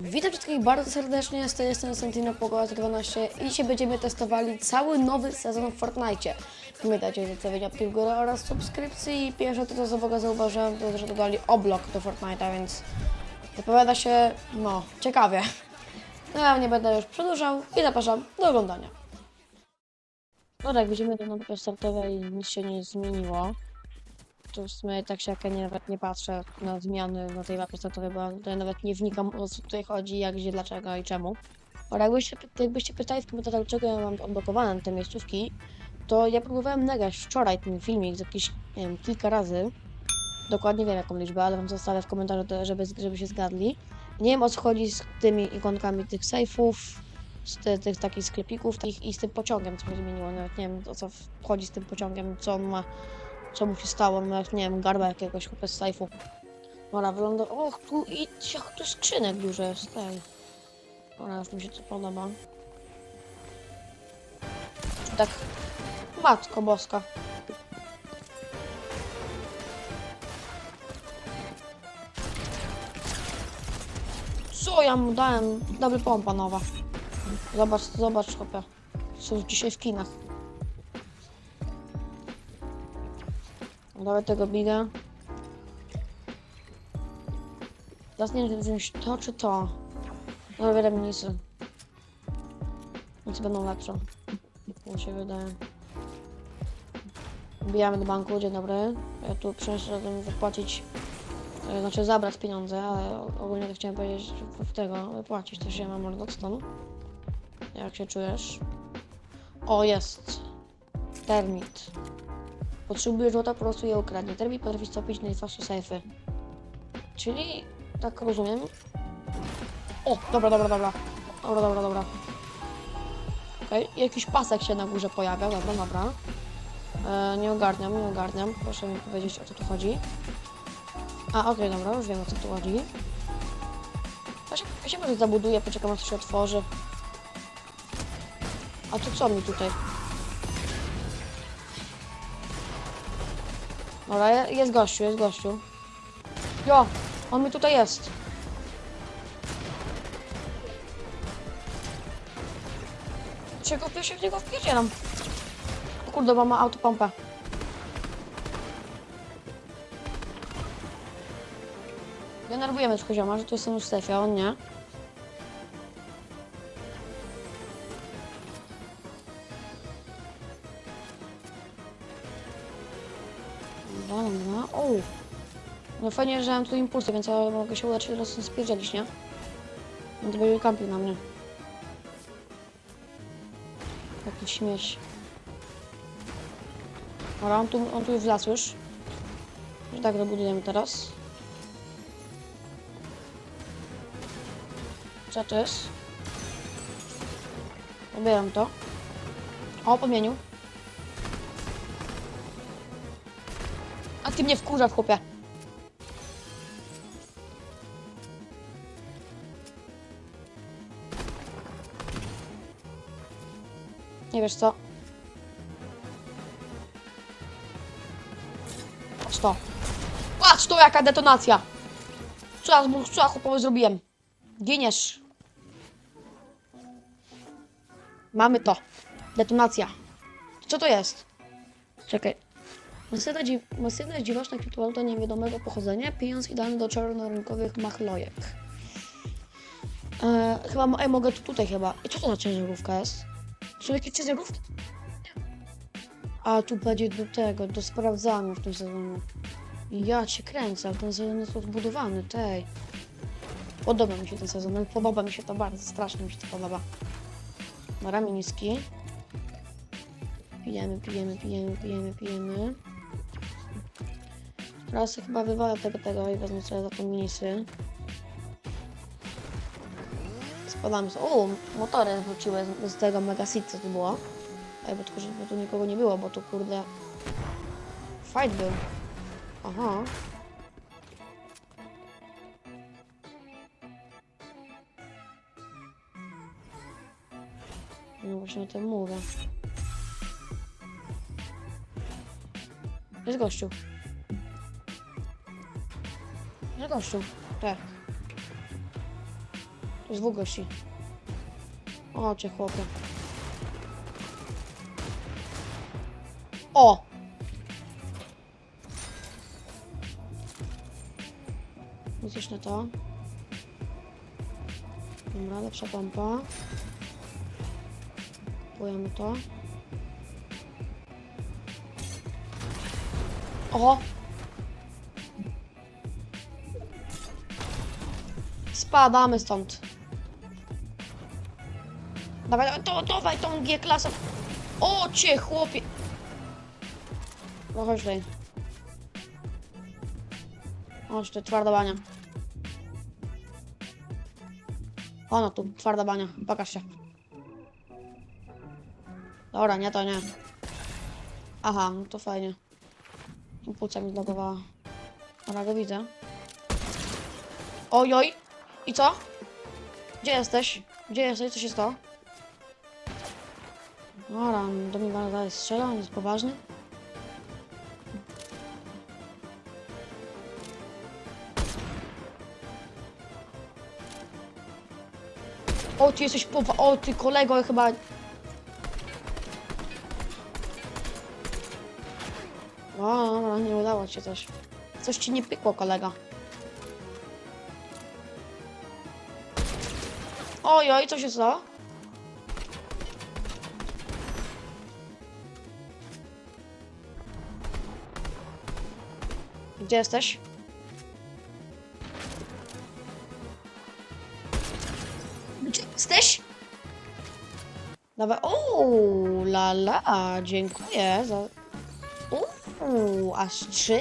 Witam wszystkich bardzo serdecznie, z tej jestem Santino Pogoda 12 i dzisiaj będziemy testowali cały nowy sezon w Fortnite. Pamiętajcie o zostawieniu łapki w górę oraz subskrypcji i pierwsze to, co z uwagę zauważyłem, to że dodali oblok do Fortnite'a, więc zapowiada się, no, ciekawie. No ja nie będę już przedłużał i zapraszam do oglądania. No tak, widzimy do mapy startowej nic się nie zmieniło. To w sumie tak się jak ja nie, nawet nie patrzę na zmiany na tej mapie startowej, bo tutaj nawet nie wnikam o co tutaj chodzi, jak, gdzie, dlaczego i czemu. Ale jakbyście, jakbyście pytali w komentarzach, dlaczego ja mam odblokowane te miejscówki, to ja próbowałem nagrać wczoraj ten filmik jakieś, nie wiem, kilka razy. Dokładnie wiem jaką liczbę, ale wam zostawię w komentarzu, żeby, żeby się zgadli. Nie wiem o co chodzi z tymi ikonkami tych sejfów, z ty, tych takich sklepików takich, i z tym pociągiem, co się zmieniło. Nawet nie wiem o co chodzi z tym pociągiem, co on ma co mu się stało, no jak nie wiem, garba jakiegoś chłopca z sajfu. Dobra, wygląda... Och, tu i jak tu skrzynek dużo jest, tej. Dobra, już mi się to podoba. Tak... Matko boska. Co ja mu dałem? Dobry pompa nowa. Zobacz, zobacz, chłopie. Są dzisiaj w kinach. Dawaj tego biga. Teraz nie wiem, wziąć to czy to. No biorę mniejsze. Więc będą lepsze. Mi się wydaje. Wbijamy do banku, dzień dobry. Ja tu przyszedłem wypłacić, e, znaczy zabrać pieniądze, ale ogólnie to chciałem powiedzieć w- tego, wypłacić też ja mam Mordokstone. Jak się czujesz? O, jest. Termit. Potrzebuje złota, po prostu je ukradnie. Termit potrafi stopić najtwarsze sejfy. Czyli, tak rozumiem. O, dobra, dobra, dobra. Dobra, dobra, dobra. Okej, jakiś pasek się na górze pojawia, dobra, dobra. E, nie ogarniam, nie ogarniam. Proszę mi powiedzieć, o co tu chodzi. A, okej, dobra, już wiem, o co tu chodzi. Ja się, ja się może zabuduję, poczekam, aż się otworzy. A tu co mi tutaj? Dobra, je- jest gościu, jest gościu. Jo, on mi tutaj jest. Czego w się w niego wpierdzielam? O kurde, bo ma autopompę. Denerwujemy trochę zioma, że tu jestem już w strefie, a on nie. O! No fajnie, że mam tu impulsy, więc ja mogę się udać teraz spierdzielić, nie? On to będzie kampił na mnie. Taki śmieć. Dobra, on tu, on tu wlazł już. Że tak dobudujemy teraz. Co to jest? Pobieram to. O, podmienił. Ty mnie wkurza, chłopie. Nie wiesz co? Patrz to. Patrz to, jaka detonacja. Co ja, co ja chłopowi zrobiłem? Giniesz. Mamy to. Detonacja. Co to jest? Czekaj. Masywna, dzi masywna dziwaczna kryptowaluta niewiadomego pochodzenia, pieniądz idealny do czarnorynkowych machlojek. E, chyba, mogę tu, tutaj chyba. I co to za ciężarówka jest? Są jakieś ciężarówki? A tu będzie do tego, do sprawdzania w tym sezonie. Ja cię kręcę, ale ten sezon jest odbudowany, tej. Podoba mi się ten sezon, podoba mi się to bardzo, strasznie mi się to podoba. Marami niski. Pijemy, pijemy, pijemy, pijemy, pijemy. Teraz chyba wywalę tego, tego i wezmę sobie za tą minisy. Spadamy sobie. O, motory wróciły z, z tego Mega City, co tu było. Ej, bo, tylko, że- bo tu nikogo nie było, bo tu kurde... Fight był. Aha. No właśnie o tym mówię. Jest gościu. Gościu. Tak. Jest dwóch gości. O, cię chłopie. O! Widzisz na to? Dobra, lepsza pompa. Kupujemy to. O! Spadamy stąd. Dawaj, dawaj, to, dawaj tą G-klasę. O, cię chłopie. No chodź tutaj. Chodź tutaj, twarda bania. O, no tu, twarda bania. Pokaż się. Dobra, nie, to nie. Aha, no to fajnie. Płuca mi zlogowała. Dobra, go widzę. Oj, oj. I co? Gdzie jesteś? Gdzie jesteś? Co się stało? Dobra, do mnie dalej strzela, on jest poważny. O, ty jesteś powa... O, ty kolego chyba... O, dobra, nie udało ci coś. Coś ci nie pykło, kolega. Oj, co się stało? Gdzie jesteś? Gdzie jesteś? Dawaj. O, la la, dziękuję za... Uuu, aż trzy.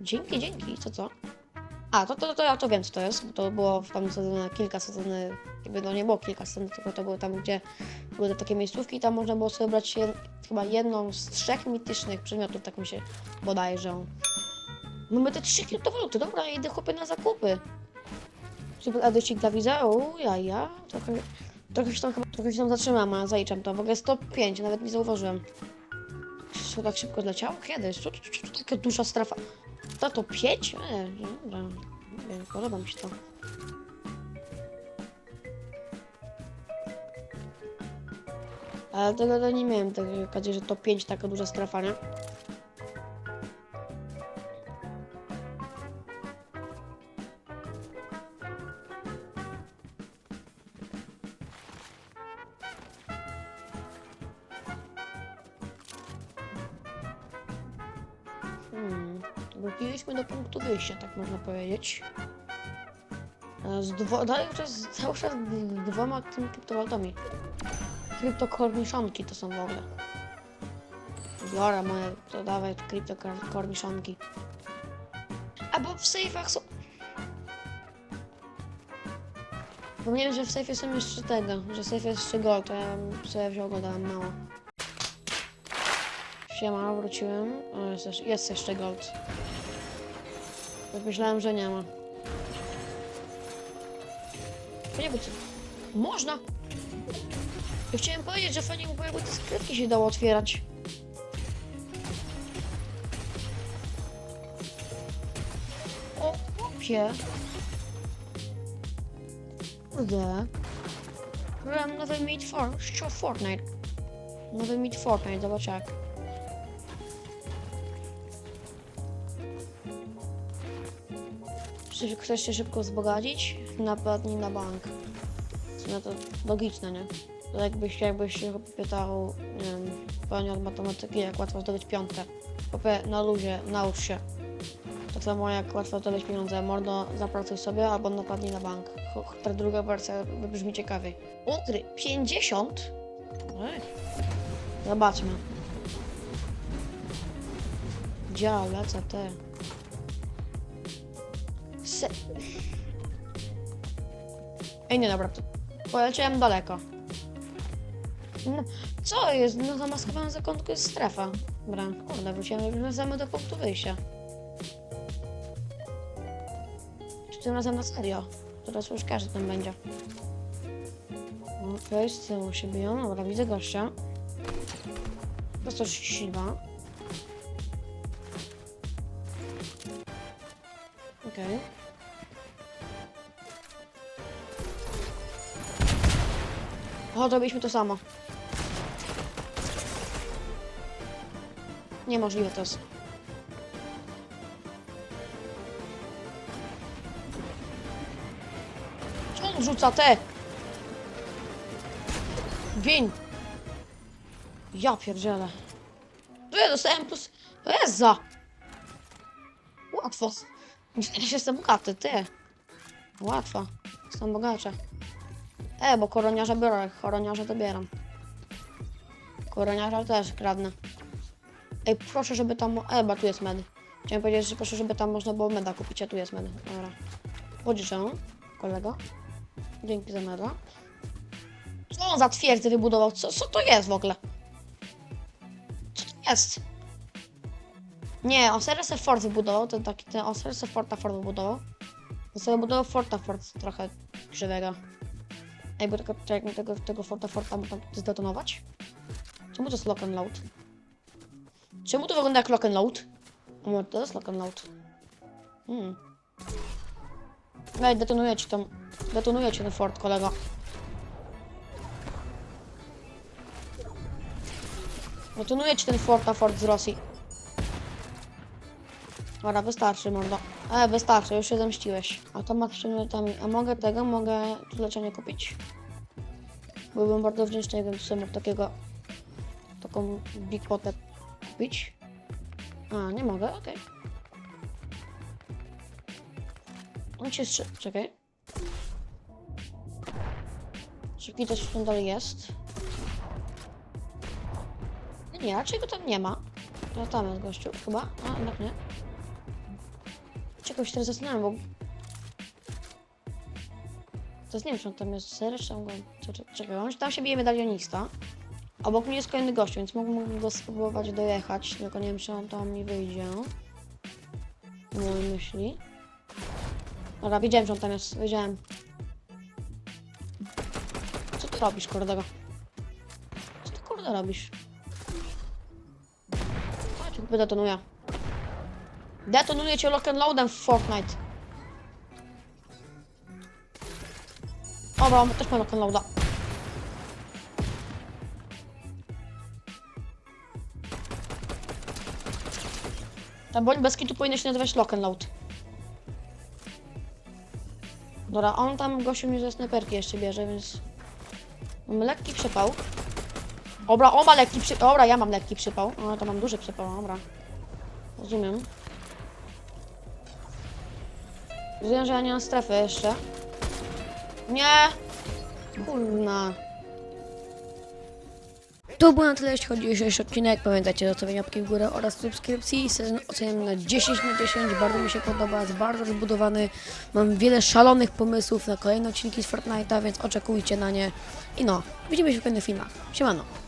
Dzięki, dzięki. Co co? A, to, to, to ja to wiem, co to jest. bo To było w tam sezonie kilka sezony, jakby no nie było kilka sezon, tylko to było tam, gdzie były te takie miejscówki i tam można było sobie brać jed, chyba jedną z trzech mitycznych przedmiotów, tak mi się bodajże. Mamy te trzy kryptowaluty, dobra, idę chłopie na zakupy. Super adresik dla widza, ja, ja, trochę, trochę się tam chyba, trochę się tam zatrzymam, a zaliczam to, w ogóle 105, nawet nie zauważyłem. Co tak szybko zleciało? Kiedy? Co to, to, to taka duża strefa? To to 5? E, podoba mi się to. Ale tego to nie miałem takiej okazji, że to 5 taka duża strefa, nie? Wróciliśmy do punktu wyjścia, tak można powiedzieć. E, Z dwo... Dalej jest cały czas z dwoma tymi kryptowalutami. Kryptokorniszonki to są w ogóle. Biorę moje, to dawaj kryptokorniszonki. Albo w sejfach są... Zapomniałem, że w sejfie są jeszcze tego, że w sejfie jest jeszcze gold, to ja sobie wziął go, dałem mało. Siema, wróciłem. O, jest, jest jeszcze gold. Już myślałem, że nie ma. Nie być. Można! Ja chciałem powiedzieć, że fajnie by jakby te skrytki się dało otwierać. O, chłopie. Kurde. Byłem nowy Meet for... Fortnite. Nowy Meet Fortnite, zobacz jak. Chcesz się szybko wzbogacić? Napadnij na bank. No to logiczne, nie? To jakbyś, jakbyś się pytał, nie wiem, od matematyki, jak łatwo zdobyć piątkę. Popie, na luzie, naucz się. Tak samo jak łatwo zdobyć pieniądze, mordo zapracuj sobie albo napadnij na bank. Ta druga wersja brzmi ciekawiej. Ukry, 50? Ej. Zobaczmy. Gdzie ja lecę, te? Ej, nie, dobra, poleciałem daleko. No, co jest? No zamaskowana zakątku jest strefa. Dobra, kurde, wróciłem wracamy do punktu wyjścia. Czy tym razem na serio? Teraz już każdy tam będzie. Okej, z tyłu się biją. Dobra, widzę gościa. To 132. Okej. O, zrobiliśmy to samo. Niemożliwe to jest. On rzuca te? Gin. Ja pierdzielę. Tu ja dostałem plus... To jest za. Łatwo. Się jestem bogaty, ty. Łatwo. Jestem bogacze. E, bo koroniarza biorę, koroniarza to bieram. Koroniarza też kradnę. Ej, proszę, żeby tam... E, bo tu jest med. Chciałem powiedzieć, że proszę, żeby tam można było meda kupić, a tu jest med. Dobra. Pożyczę, kolego. Dzięki za meda. Co on za twierdzę wybudował? Co, co to jest w ogóle? Co to jest? Nie, Osiris Fort wybudował, ten taki, ten Osiris Forta Fort wybudował. On sobie budował Forta Fort trochę krzywego. Ej, bo tego, czekaj, tego, tego Forta Forta można zdetonować? Czemu to jest lock and load? Czemu to wygląda jak lock and load? O, może to jest lock and load. Hmm. Ej, detonuję ci tam, detonuję ci ten fort, kolego. Detonuję ci ten Forta Fort z Rosji. Dobra, wystarczy, mordo. E, wystarczy, już się zemściłeś. Automat z przedmiotami. A mogę tego, mogę tu leczenie kupić. Byłbym bardzo wdzięczny, jakbym sobie mógł takiego... Taką big potę kupić. A, nie mogę, okej. On się strzy... Czekaj. Szybki też w dalej jest. Nie, raczej go tam nie ma. To tam jest gościu, chyba. A, jednak nie. Czegoś teraz zastanawiam, bo... Jest, nie wiem, czy on tam jest sery, czy go... Czekaj, on tam się bije medalionista. Obok mnie jest kolejny gościu, więc mógłbym go spróbować dojechać, tylko nie wiem, czy on tam mi wyjdzie. W mojej myśli. Dobra, wiedziałem, że on tam jest, wiedziałem. Co ty robisz, kurde? Co ty, kurde, robisz? Chodź, chyba detonuję. Detonuję cię lock and loadem w Fortnite. O, bo on też ma lock and loada. Ta broń bez kitu powinna się nazywać lock and load. Dobra, on tam gościu mi ze snajperki jeszcze bierze, więc... Mamy lekki przypał. Dobra, on ma lekki przypał. Dobra, ja mam lekki przypał. No to mam duży przypał, dobra. Rozumiem. Rozumiem, że ja nie mam strefy jeszcze. Nie! Kurna. To było na tyle, jeśli chodzi o dzisiejszy odcinek. Pamiętajcie o zostawienia łapki w górę oraz subskrypcji. Sezon oceniam na 10 na 10. Bardzo mi się podoba, jest bardzo rozbudowany. Mam wiele szalonych pomysłów na kolejne odcinki z Fortnite'a, więc oczekujcie na nie. I no, widzimy się w kolejnych filmach. Siemano.